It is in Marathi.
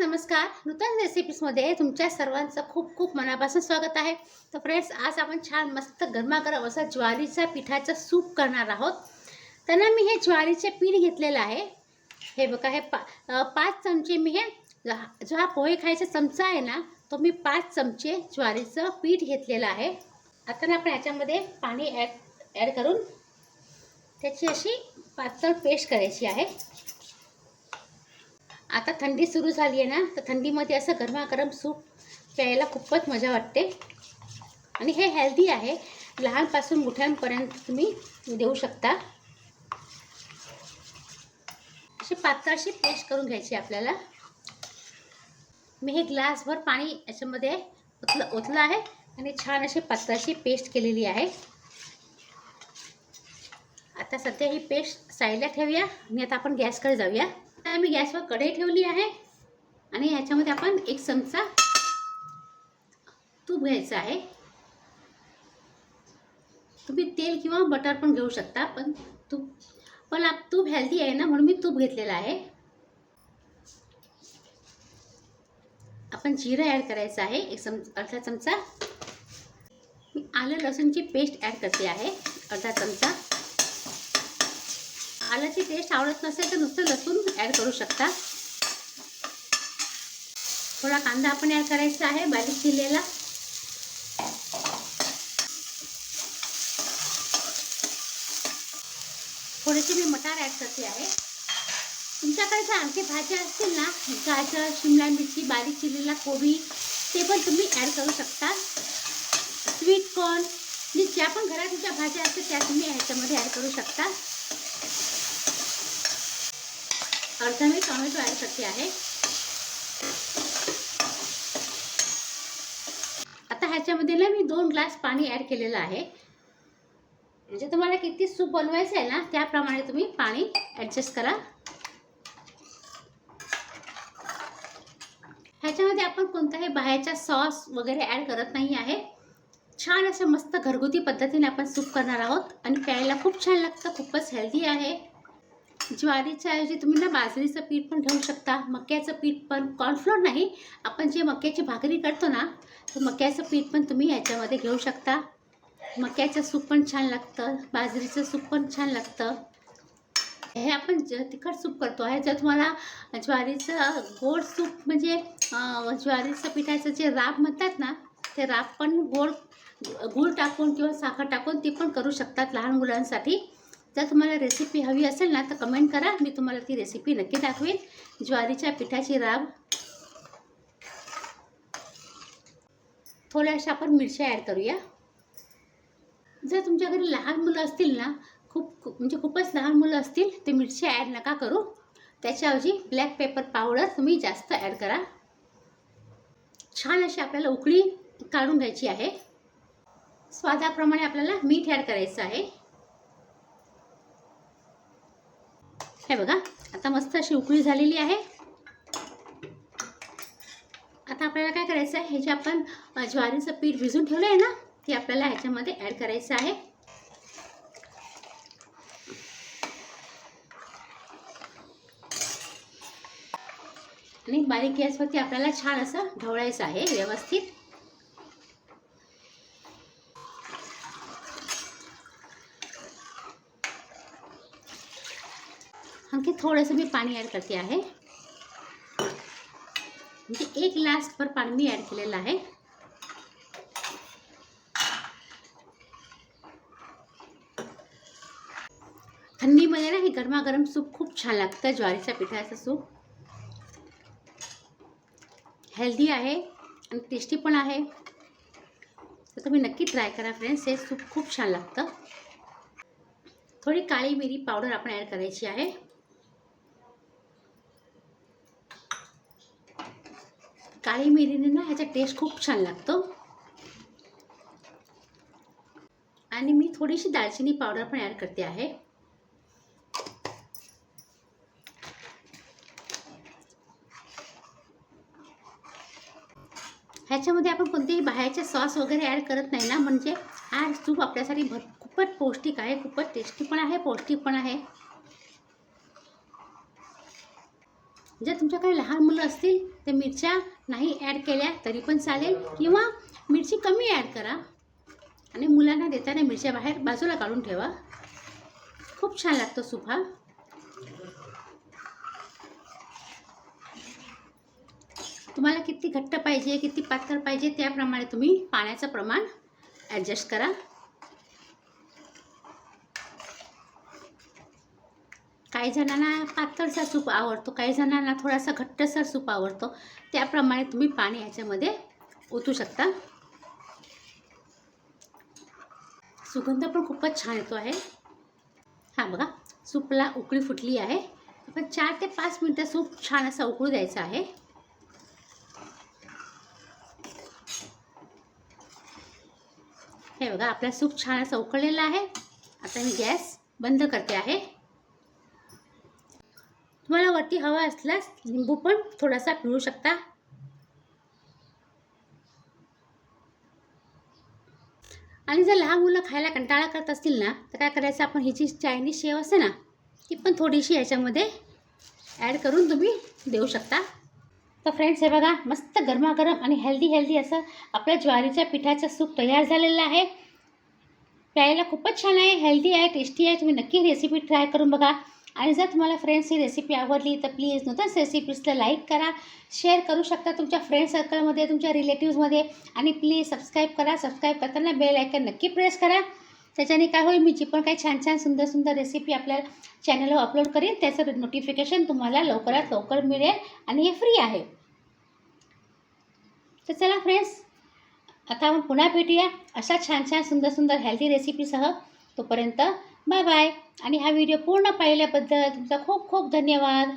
नमस्कार. नूतन रेसिपीजमध्ये तुमच्या सर्वांचं खूप खूप मनापासून स्वागत आहे. तर फ्रेंड्स आज आपण छान मस्त गरमागरम असा ज्वारीचा पिठाचं सूप करणार आहोत. त्यांना मी हे ज्वारीचे पीठ घेतलेलं आहे. हे बघा हे पा पाच चमचे मी हे जो- हा पोहे खायचा चमचा आहे ना तो मी पाच चमचे ज्वारीचं पीठ घेतलेलं आहे. आता ना आपण याच्यामध्ये पाणी ॲड ॲड करून त्याची अशी पातळ पेस्ट करायची आहे. आता थंडी सुरू झाली आहे ना तर थंडीमध्ये असं गरमागरम सूप प्यायला खूपच मजा वाटते. आणि हे हेल्दी आहे. लहानपासून मोठ्यांपर्यंत तुम्ही देऊ शकता. अशी पातळशी पेस्ट करून घ्यायची आपल्याला. मी हे ग्लासभर पाणी याच्यामध्ये ओतलं ओतलं आहे आणि छान अशी पातळशी पेस्ट केलेली आहे. आता सध्या ही पेस्ट साईडला ठेवूया. आणि आता आपण गॅसकडे जाऊया. मी गॅसवर कढई ठेवली आहे आणि ह्याच्यामध्ये आपण एक चमचा तूप घ्यायचं आहे. तुम्ही तेल किंवा बटर पण घेऊ शकता पण तूप पण आप तूप हेल्दी आहे ना म्हणून मी तूप घेतलेलं आहे. आपण जिरं ॲड करायचं आहे एक चम अर्धा चमचा. मी आलं लसूणची पेस्ट ॲड करते आहे अर्धा चमचा. आल्याची टेस्ट आवडत नसेल तर नुसतं लसूण ॲड करू शकता. थोडा कांदा आपण ॲड करायचा आहे बारीक चिरलेला. थोडीशी मी मटार ॲड करते आहे. तुमच्याकडे जर आणखी भाज्या असतील ना गाजर शिमला मिरची बारीक चिरलेला कोबी ते पण तुम्ही ॲड करू शकता. स्वीट कॉर्न म्हणजे ज्या पण घरात तुमच्या भाज्या असतील त्या तुम्ही ह्याच्यामध्ये ॲड करू शकता. अर्धा मी टॉमॅटो ॲड करते आहे. आता ह्याच्यामध्ये ना मी दोन ग्लास पाणी ॲड केलेलं आहे. म्हणजे तुम्हाला किती सूप बनवायचं आहे ना त्याप्रमाणे तुम्ही पाणी ॲडजस्ट करा. ह्याच्यामध्ये आपण कोणताही बाहेरचा सॉस वगैरे ॲड करत नाही आहे. छान असं मस्त घरगुती पद्धतीने आपण सूप करणार आहोत. आणि प्यायला खूप छान लागतं खूपच हेल्दी आहे. ज्वारीच्या ऐवजी तुम्ही ना बाजरीचं पीठ पण ठेवू शकता. मक्याचं पीठ पण कॉर्नफ्लोअर नाही. आपण जे मक्याची भाकरी करतो ना तर मक्याचं पीठ पण तुम्ही याच्यामध्ये घेऊ शकता. मक्याचं सूप पण छान लागतं. बाजरीचं सूप पण छान लागतं. हे आपण ज तिखट सूप करतो. आहे जर तुम्हाला ज्वारीचं गोड सूप म्हणजे ज्वारीचं पिठाचं जे राब म्हणतात ना ते राब पण गोड गूळ टाकून किंवा साखर टाकून ती पण करू शकतात लहान मुलांसाठी. जर तुम्हाला रेसिपी हवी असेल ना तर कमेंट करा. मी तुम्हाला ती रेसिपी नक्की दाखवेन. ज्वारीच्या पिठाची राब. थोड्याशा आपण मिरच्या ॲड करूया. जर तुमच्या घरी लहान मुलं असतील ना खूप म्हणजे खूपच लहान मुलं असतील ते मिरच्या ॲड नका करू. त्याच्याऐवजी ब्लॅक पेपर पावडर तुम्ही जास्त ॲड करा. छान अशी आपल्याला उकळी काढून घ्यायची आहे. स्वादाप्रमाणे आपल्याला मीठ ॲड करायचं आहे. हे बघा आता मस्त अशी उकळी झालेली आहे. आता आपल्याला काय करायचं आहे हे जे आपण ज्वारीचं पीठ भिजून ठेवलं आहे ना ते आपल्याला ह्याच्यामध्ये ॲड करायचं आहे. आणि बारीक गॅसवरती आपल्याला छान असं ढवळायचं आहे व्यवस्थित. आणखी थोडंसं मी पाणी ॲड करते आहे. म्हणजे एक ग्लासभर पाणी मी ॲड केलेलं आहे. थंडीमध्ये ना हे गरमागरम सूप खूप छान लागतं ज्वारीच्या पिठाचं सूप. हेल्दी आहे आणि टेस्टी पण आहे. तर तुम्ही नक्की ट्राय करा फ्रेंड्स हे सूप खूप छान लागतं. थोडी काळी मिरी पावडर आपण ॲड करायची आहे. काळी मिरीने ना ह्याचा टेस्ट खूप छान लागतो. आणि मी थोडीशी दालचिनी पावडर पण ॲड करते आहे. ह्याच्यामध्ये आपण कोणतेही बाहेरचे सॉस वगैरे ॲड करत नाही ना म्हणजे हा सूप आपल्यासाठी भर खूपच पौष्टिक आहे खूपच टेस्टी पण आहे पौष्टिक पण आहे. जर तुमच्याकडे लहान मुलं असतील तर मिरच्या नाही ॲड केल्या तरी पण चालेल. किंवा मिरची कमी ॲड करा. आणि मुलांना देताना मिरच्या बाहेर बाजूला काढून ठेवा. खूप छान लागतो सूप हा. तुम्हाला किती घट्ट पाहिजे किती पातळ पाहिजे त्याप्रमाणे तुम्ही पाण्याचं प्रमाण ॲडजस्ट करा. काही जणांना पातळसा सूप आवडतो काही जणांना थोडासा घट्टसर सूप आवडतो. त्याप्रमाणे तुम्ही पाणी याच्यामध्ये ओतू शकता. सुगंध पण खूपच छान येतो आहे. हा बघा सूपला उकळी फुटली आहे. आपण चार ते पाच मिनटं सूप छान असं उकळू द्यायचं आहे. हे बघा आपला सूप छान असं उकळलेला आहे. आता मी गॅस बंद करते आहे. तुम्हाला वरती हवा असल्यास लिंबू पण थोडासा पिळू शकता. आणि जर लहान मुलं खायला कंटाळा करत असतील ना तर काय करायचं आपण ही जी चायनीज शेव असते ना ती पण थोडीशी याच्यामध्ये ॲड करून तुम्ही देऊ शकता. तर फ्रेंड्स हे बघा मस्त गरमागरम आणि हेल्दी हेल्दी असं आपल्या ज्वारीच्या पिठाचं सूप तयार झालेलं आहे. प्यायला खूपच छान आहे हेल्दी आहे टेस्टी आहे तुम्ही नक्की रेसिपी ट्राय करून बघा. आणि जर तुम्हाला फ्रेंड्स ही रेसिपी आवडली तर प्लीज नूतन रेसिपीजला लाईक करा. शेअर करू शकता तुमच्या फ्रेंड सर्कलमध्ये तुमच्या रिलेटिव्समध्ये आणि प्लीज सबस्क्राईब करा. सबस्क्राईब करताना बेल आयकन नक्की प्रेस करा. त्याच्याने काय होईल मी जी पण काही छान छान सुंदर सुंदर रेसिपी आपल्या चॅनलवर अपलोड करेन त्याचं नोटिफिकेशन तुम्हाला लवकरात लवकर मिळेल आणि हे फ्री आहे. तर चला फ्रेंड्स आता आपण पुन्हा भेटूया अशा छान छान सुंदर सुंदर हेल्दी रेसिपीसह तोपर्यंत बाय बाय. आणि हा व्हिडिओ पूर्ण पाहिल्याबद्दल तुमचा खूप खूप धन्यवाद.